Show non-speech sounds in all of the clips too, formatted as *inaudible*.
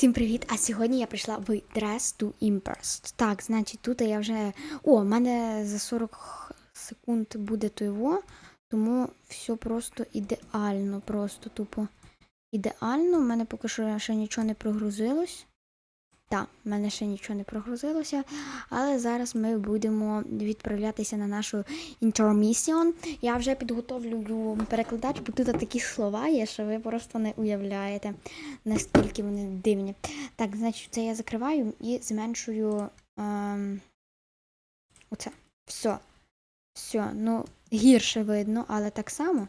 Всім привіт! А сьогодні я прийшла в Dress to Impress. Так, значить, тут я вже. О, в мене за 40 секунд буде тойво, тому все просто ідеально, просто тупо ідеально. У мене поки що ще нічого не прогрузилось. Так, в мене ще нічого не прогрузилося, але зараз ми будемо відправлятися на нашу інтермісіон. Я вже підготовлю перекладач, бо тут такі слова є, що ви просто не уявляєте, наскільки вони дивні. Так, значить, це я закриваю і зменшую ем, оце. Все. Все. Ну, гірше видно, але так само.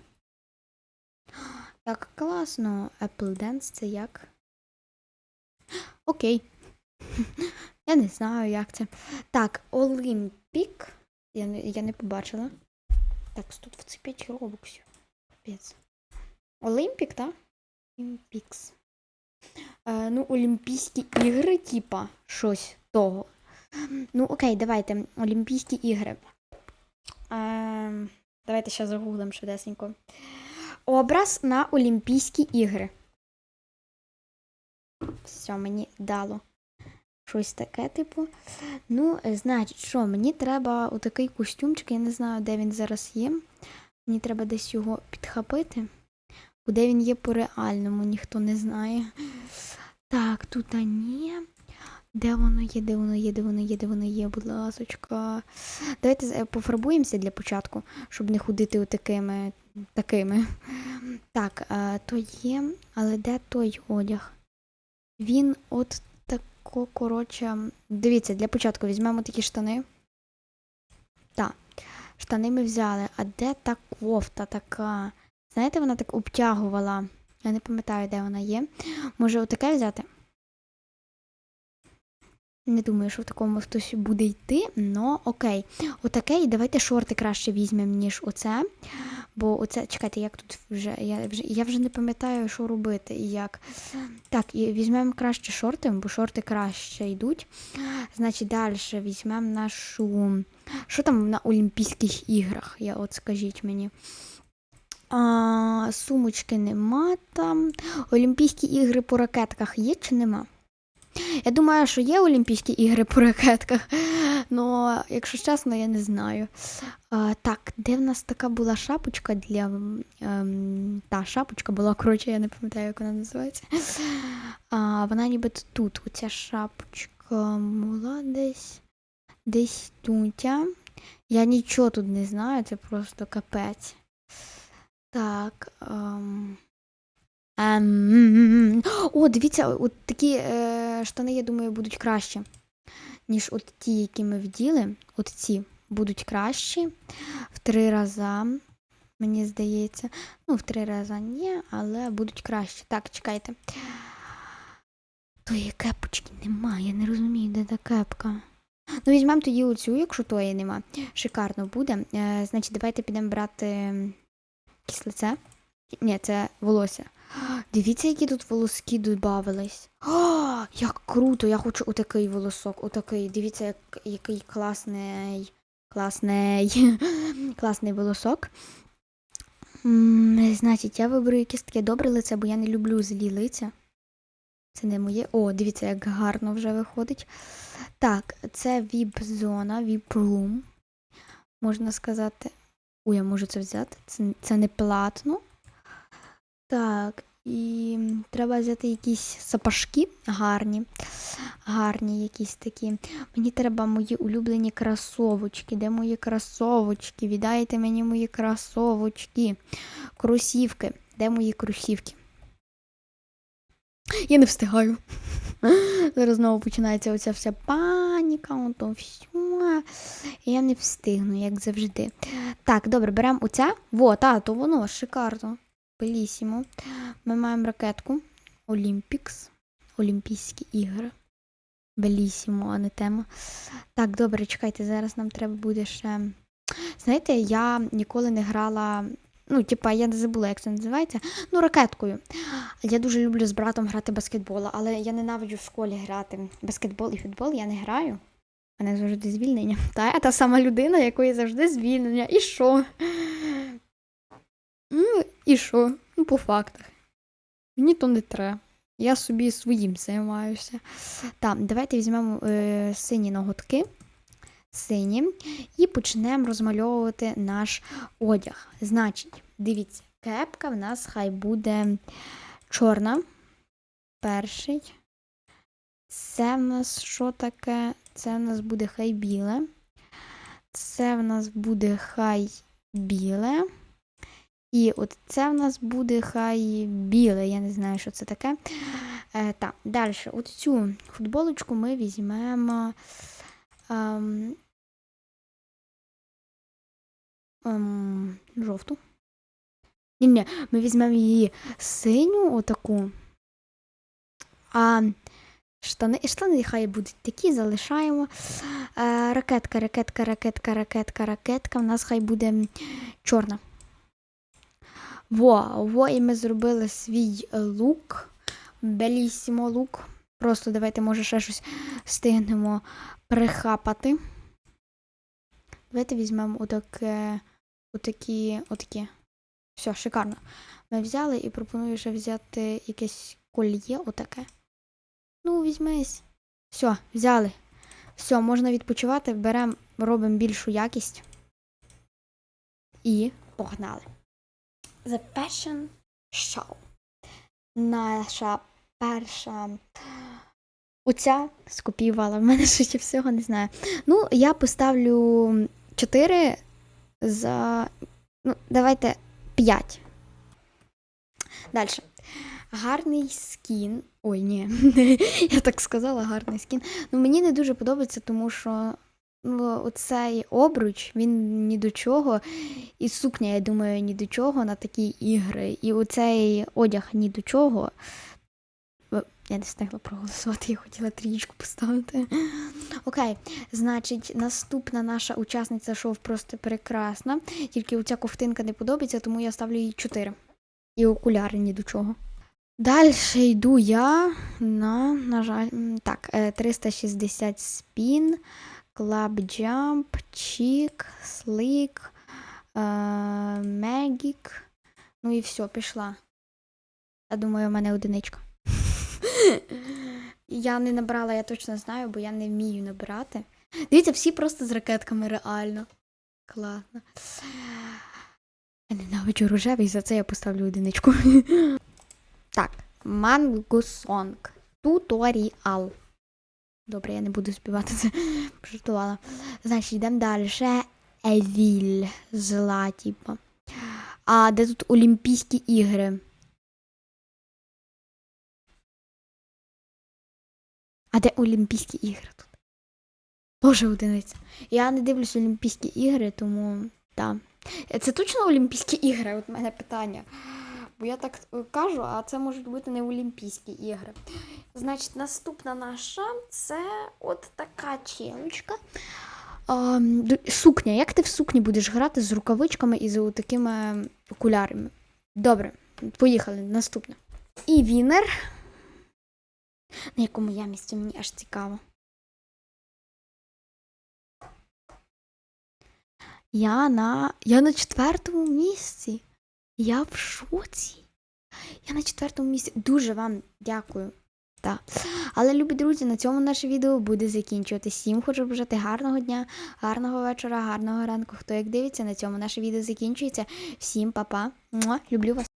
Так класно. Apple Dance це як? Окей. *laughs* Я не знаю, як це. Так, Олімпік. Я не, я не побачила. Так, тут в це 5 робоксів. Олімпік, так? Олімпікс. Е, ну, Олімпійські ігри, типа, щось того. Ну, окей, давайте. Олімпійські ігри. Е, давайте ще загуглимо швидесенько. Образ на Олімпійські ігри. Все, мені дало. Щось таке, типу. Ну, е, значить, що, мені треба отакий костюмчик, я не знаю, де він зараз є. Мені треба десь його підхопити. Куди він є по реальному, ніхто не знає. Так, тут а ні. Де воно є, де воно є, де воно є, де воно є, будь ласочка. Давайте е, пофарбуємося для початку, щоб не ходити отакими такими. Так, то є, але де той одяг? Він от коротше. Дивіться, для початку візьмемо такі штани. Так, штани ми взяли. А де та кофта така? Знаєте, вона так обтягувала. Я не пам'ятаю, де вона є. Може, отаке взяти? Не думаю, що в такому хтось буде йти, но окей. Отаке, і давайте шорти краще візьмемо, ніж оце. Бо оце, чекайте, як тут вже. Я вже я вже не пам'ятаю, що робити і як. Так, і візьмемо краще шорти, бо шорти краще йдуть. Значить, далі візьмемо нашу. Що там на Олімпійських іграх? Я от скажіть мені. А, Сумочки нема там. Олімпійські ігри по ракетках є чи нема? Я думаю, що є Олімпійські ігри по ракетках, але, якщо чесно, я не знаю. А, Так, де в нас така була шапочка для. Ем, та шапочка була, коротше, я не пам'ятаю, як вона називається. А, Вона нібито тут. Оця шапочка була десь десь тут. Я нічого тут не знаю, це просто капець. Так. Ем... Ем... О, дивіться, от такі е, штани, я думаю, будуть краще, ніж от ті, які ми вділи. От ці будуть кращі в три рази, мені здається. Ну, в три рази ні, але будуть краще. Так, чекайте. Тої кепочки немає, я не розумію, де та кепка. Ну, візьмемо тоді оцю, якщо тої нема. Шикарно буде. Е, значить, давайте підемо брати кислице. Ні, це волосся. Дивіться, які тут волоски додавались. О, як круто! Я хочу отакий волосок. Отакий. Дивіться, як, який класний. Класний. *laughs* класний волосок. М, Значить, я виберу якесь таке добре лице, бо я не люблю злі лиця. Це не моє. О, дивіться, як гарно вже виходить. Так, це віп-зона, віп-рум. Можна сказати. Ой, я можу це взяти. Це, це не платно. Так, і треба взяти якісь сапожки гарні. Гарні якісь такі. Мені треба мої улюблені кросовочки. Де мої кросовочки? Віддайте мені мої кросовочки. Кросівки. Де мої кросівки? Я не встигаю. *laughs* Зараз знову починається оця вся паніка, ото все. Я не встигну, як завжди. Так, добре, беремо оце. Во, та, то воно шикарно. Белісімо. Ми маємо ракетку Олімпікс. Олімпійські ігри. Белісімо, а не тема. Так, добре, чекайте, зараз нам треба буде ще. Знаєте, я ніколи не грала. Ну, типа, я не забула, як це називається. Ну, ракеткою. Я дуже люблю з братом грати баскетбол, але я ненавиджу в школі грати. Баскетбол і футбол я не граю. У мене завжди звільнення. Та я та сама людина, якої завжди звільнення. І що? Ну, і що? Ну, по фактах. Мені то не треба. Я собі своїм займаюся. Так, давайте візьмемо е, сині ноготки. Сині. І почнемо розмальовувати наш одяг. Значить, дивіться, кепка в нас хай буде чорна. Перший. Це в нас що таке? Це в нас буде хай біле. Це в нас буде хай біле. І от це в нас буде хай біле. Я не знаю, що це таке. Е, так, далі. От цю футболочку ми візьмемо. Ем, ем, жовту. Ні, ні, ми візьмемо її синю, отаку. А штани, штани хай будуть такі, залишаємо. Е, ракетка, ракетка, ракетка, ракетка, ракетка. У нас хай буде чорна. Во, во, і ми зробили свій е, лук. Белісімо лук. Просто давайте, може, ще щось встигнемо прихапати. Давайте візьмемо отаке, отакі, отакі. Все, шикарно. Ми взяли і пропоную ще взяти якесь кольє, отаке. Ну, візьмись. Все, взяли. Все, можна відпочивати, беремо, робимо більшу якість. І погнали. The Passion Show. Наша перша. Оця скопіювала. В мене ще всього не знаю. Ну, я поставлю 4 за. Ну, давайте 5. Далі. Гарний скін. Ой, ні, *laughs* я так сказала, гарний скін. Ну, мені не дуже подобається, тому що оцей обруч, він ні до чого. І сукня, я думаю, ні до чого на такі ігри. І оцей одяг ні до чого. Е, Я не встигла проголосувати, я хотіла трієчку поставити. Окей, значить, наступна наша учасниця шоу просто прекрасна. Тільки оця ковтинка не подобається, тому я ставлю їй 4. І окуляри ні до чого. Далі йду я на, на жаль, так, е, 360 спін, Club Jump, Чік, Слик, Мегік. Ну і все, пішла. Я думаю, у мене одиничка. *laughs* Я не набрала, я точно знаю, бо я не вмію набирати. Дивіться, всі просто з ракетками реально. Класно. Я ненавиджу рожевий, за це я поставлю одиничку. *laughs* Так, Мангусонг. Туторіал. Добре, я не буду співати це. *laughs* Пожартувала. Значить, йдемо далі. Евіль. Зла, типа. А де тут Олімпійські ігри? А де Олімпійські ігри тут? Боже, одиниця. Я не дивлюсь Олімпійські ігри, тому так. Це точно Олімпійські ігри? От в мене питання. Бо я так е, кажу, а це можуть бути не Олімпійські ігри. Значить, наступна наша це от така челочка. Сукня. Як ти в сукні будеш грати з рукавичками і з такими окулярами? Добре, поїхали. Наступне. І вінер. На якому я місці мені аж цікаво. Я на. Я на четвертому місці. Я в шоці. Я на четвертому місці. Дуже вам дякую. Так. Але, любі друзі, на цьому наше відео буде закінчувати. Всім хочу бажати гарного дня, гарного вечора, гарного ранку. Хто як дивиться, на цьому наше відео закінчується. Всім па-па. Люблю вас.